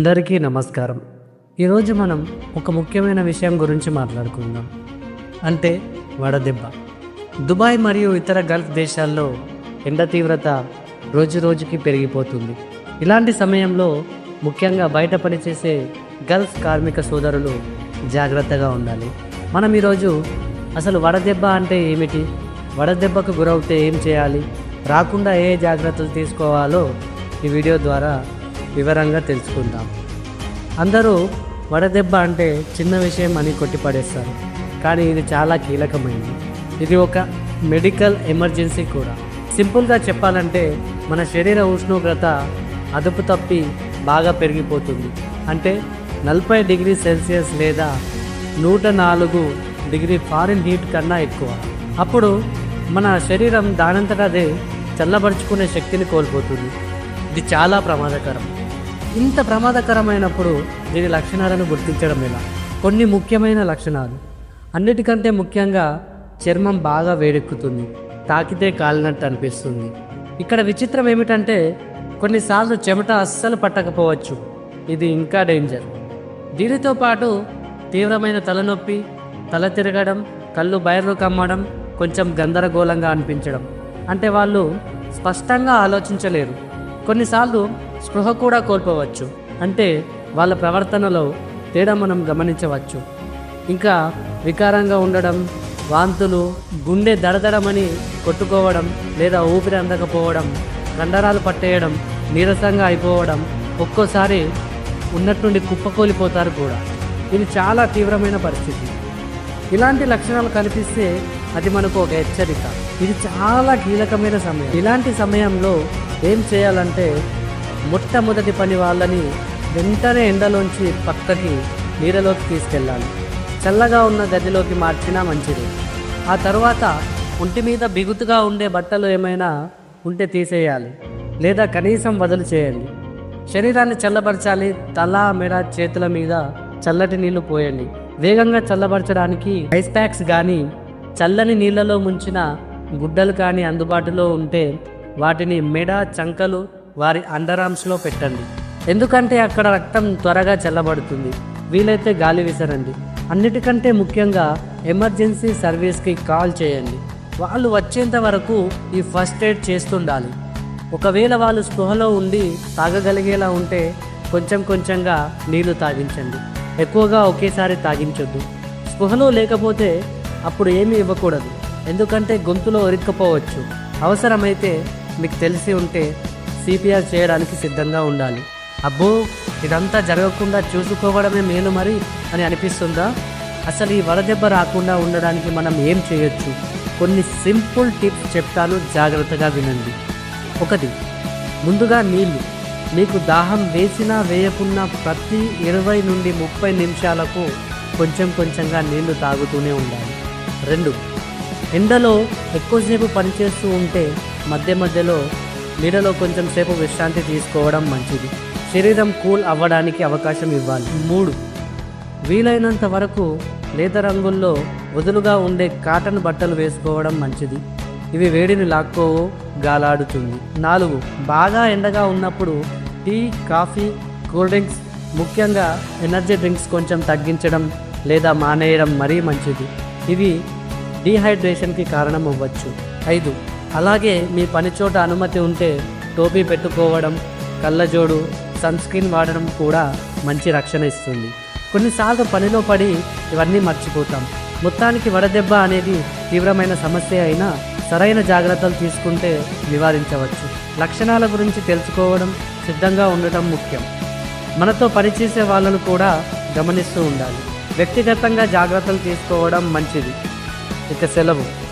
అందరికీ నమస్కారం. ఈరోజు మనం ఒక ముఖ్యమైన విషయం గురించి మాట్లాడుకుందాం. అంటే వడదెబ్బ. దుబాయ్ మరియు ఇతర గల్ఫ్ దేశాల్లో ఎండ తీవ్రత రోజు రోజుకి పెరిగిపోతుంది. ఇలాంటి సమయంలో ముఖ్యంగా బయట పనిచేసే గల్ఫ్ కార్మిక సోదరులు జాగ్రత్తగా ఉండాలి. మనం ఈరోజు అసలు వడదెబ్బ అంటే ఏమిటి? వడదెబ్బకు గురవుతే ఏం చేయాలి? రాకుండా ఏ జాగ్రత్తలు తీసుకోవాలో ఈ వీడియో ద్వారా వివరంగా తెలుసుకుందాం. అందరూ వడదెబ్బ అంటే చిన్న విషయం అని కొట్టిపడేస్తారు. కానీ ఇది చాలా కీలకమైనది. ఇది ఒక మెడికల్ ఎమర్జెన్సీ కూడా. సింపుల్గా చెప్పాలంటే మన శరీర ఉష్ణోగ్రత అదుపు తప్పి బాగా పెరిగిపోతుంది. అంటే నలభై డిగ్రీ సెల్సియస్ లేదా నూట నాలుగు డిగ్రీ ఫారిన్ హీట్ కన్నా ఎక్కువ. అప్పుడు మన శరీరం దానంతట అదే చల్లబరుచుకునే శక్తిని కోల్పోతుంది. ఇది చాలా ప్రమాదకరం. ఇంత ప్రమాదకరమైనప్పుడు దీని లక్షణాలను గుర్తించడం ఎలా? కొన్ని ముఖ్యమైన లక్షణాలు. అన్నిటికంటే ముఖ్యంగా చర్మం బాగా వేడెక్కుతుంది తాకితే కాలినట్టు అనిపిస్తుంది. ఇక్కడ విచిత్రం ఏమిటంటే కొన్నిసార్లు చెమట అస్సలు పట్టకపోవచ్చు. ఇది ఇంకా డేంజర్. దీనితో పాటు తీవ్రమైన తలనొప్పి తల తిరగడం కళ్ళు బయర్లు కమ్మడం కొంచెం గందరగోళంగా అనిపించడం. అంటే వాళ్ళు స్పష్టంగా ఆలోచించలేరు. కొన్నిసార్లు స్పృహ కూడా కోల్పోవచ్చు. అంటే వాళ్ళ ప్రవర్తనలో తేడా మనం గమనించవచ్చు. ఇంకా వికారంగా ఉండడం వాంతులు గుండె దడదడమని కొట్టుకోవడం లేదా ఊపిరి అందకపోవడం కండరాలు పట్టేయడం నీరసంగా అయిపోవడం ఒక్కోసారి ఉన్నట్టుండి కుప్పకూలిపోతారు కూడా. ఇది చాలా తీవ్రమైన పరిస్థితి. ఇలాంటి లక్షణాలు కనిపిస్తే అది మనకు ఒక హెచ్చరిక. ఇది చాలా కీలకమైన సమయం. ఇలాంటి సమయంలో ఏం చేయాలంటే మొట్టమొదటి పని వాళ్ళని వెంటనే ఎండలోంచి పక్కకి నీడలోకి తీసుకెళ్ళాలి. చల్లగా ఉన్న గదిలోకి మార్చినా మంచిది. ఆ తర్వాత ఒంటి మీద బిగుతుగా ఉండే బట్టలు ఏమైనా ఉంటే తీసేయాలి. లేదా కనీసం వదులు చేయండి. శరీరాన్ని చల్లబరచాలి. తల మెడ చేతుల మీద చల్లటి నీళ్ళు పోయండి. వేగంగా చల్లబరచడానికి ఐస్ ప్యాక్స్ కానీ చల్లని నీళ్ళలో ముంచిన గుడ్డలు కానీ అందుబాటులో ఉంటే వాటిని మెడ చంకలు వారి అండర్ ఆర్మ్స్లో పెట్టండి. ఎందుకంటే అక్కడ రక్తం త్వరగా చల్లబడుతుంది. వీలైతే గాలి విసరండి. అన్నిటికంటే ముఖ్యంగా ఎమర్జెన్సీ సర్వీస్కి కాల్ చేయండి. వాళ్ళు వచ్చేంత వరకు ఈ ఫస్ట్ ఎయిడ్ చేస్తుండాలి. ఒకవేళ వాళ్ళు స్పృహలో ఉండి తాగగలిగేలా ఉంటే కొంచెం కొంచెంగా నీళ్ళు తాగించండి. ఎక్కువగా ఒకేసారి తాగించొద్దు. స్పృహలో లేకపోతే అప్పుడు ఏమీ ఇవ్వకూడదు. ఎందుకంటే గొంతులో ఒరిక్కపోవచ్చు అవసరమైతే మీకు తెలిసి ఉంటే సిపిఆర్ చేయడానికి సిద్ధంగా ఉండాలి. అబ్బో ఇదంతా జరగకుండా చూసుకోవడమే మేలు మరి అని అనిపిస్తుందా? అసలు ఈ వడదెబ్బ రాకుండా ఉండడానికి మనం ఏం చేయొచ్చు? కొన్ని సింపుల్ టిప్స్ చెప్తాను జాగ్రత్తగా వినండి. ఒకటి ముందుగా నీళ్ళు. మీకు దాహం వేసినా వేయకున్నా ప్రతి ఇరవై నుండి ముప్పై నిమిషాలకు కొంచెం కొంచెంగా నీళ్ళు తాగుతూనే ఉండాలి. రెండు ఎండలో ఎక్కువసేపు పనిచేస్తూ ఉంటే మధ్య మధ్యలో నీడలో కొంచెం సేపు విశ్రాంతి తీసుకోవడం మంచిది. శరీరం కూల్ అవ్వడానికి అవకాశం ఇవ్వాలి. మూడు. వీలైనంత వరకు లేత రంగుల్లో వదులుగా ఉండే కాటన్ బట్టలు వేసుకోవడం మంచిది. ఇవి వేడిని లాక్కోవు గాలాడుతుంది. నాలుగు. బాగా ఎండగా ఉన్నప్పుడు టీ కాఫీ కూల్ డ్రింక్స్ ముఖ్యంగా ఎనర్జీ డ్రింక్స్ కొంచెం తగ్గించడం లేదా మానేయడం మరీ మంచిది. ఇవి డీహైడ్రేషన్కి కారణం అవ్వచ్చు ఐదు. అలాగే మీ పని చోట అనుమతి ఉంటే టోపీ పెట్టుకోవడం కళ్ళజోడు సన్ స్క్రీన్ వాడడం కూడా మంచి రక్షణ ఇస్తుంది. కొన్నిసార్లు పనిలో పడి ఇవన్నీ మర్చిపోతాం. మొత్తానికి వడదెబ్బ అనేది తీవ్రమైన సమస్య అయినా సరైన జాగ్రత్తలు తీసుకుంటే నివారించవచ్చు. లక్షణాల గురించి తెలుసుకోవడం సిద్ధంగా ఉండటం ముఖ్యం. మనతో పనిచేసే వాళ్ళను కూడా గమనిస్తూ ఉండాలి. వ్యక్తిగతంగా జాగ్రత్తలు తీసుకోవడం మంచిది. ఇక సెలవు.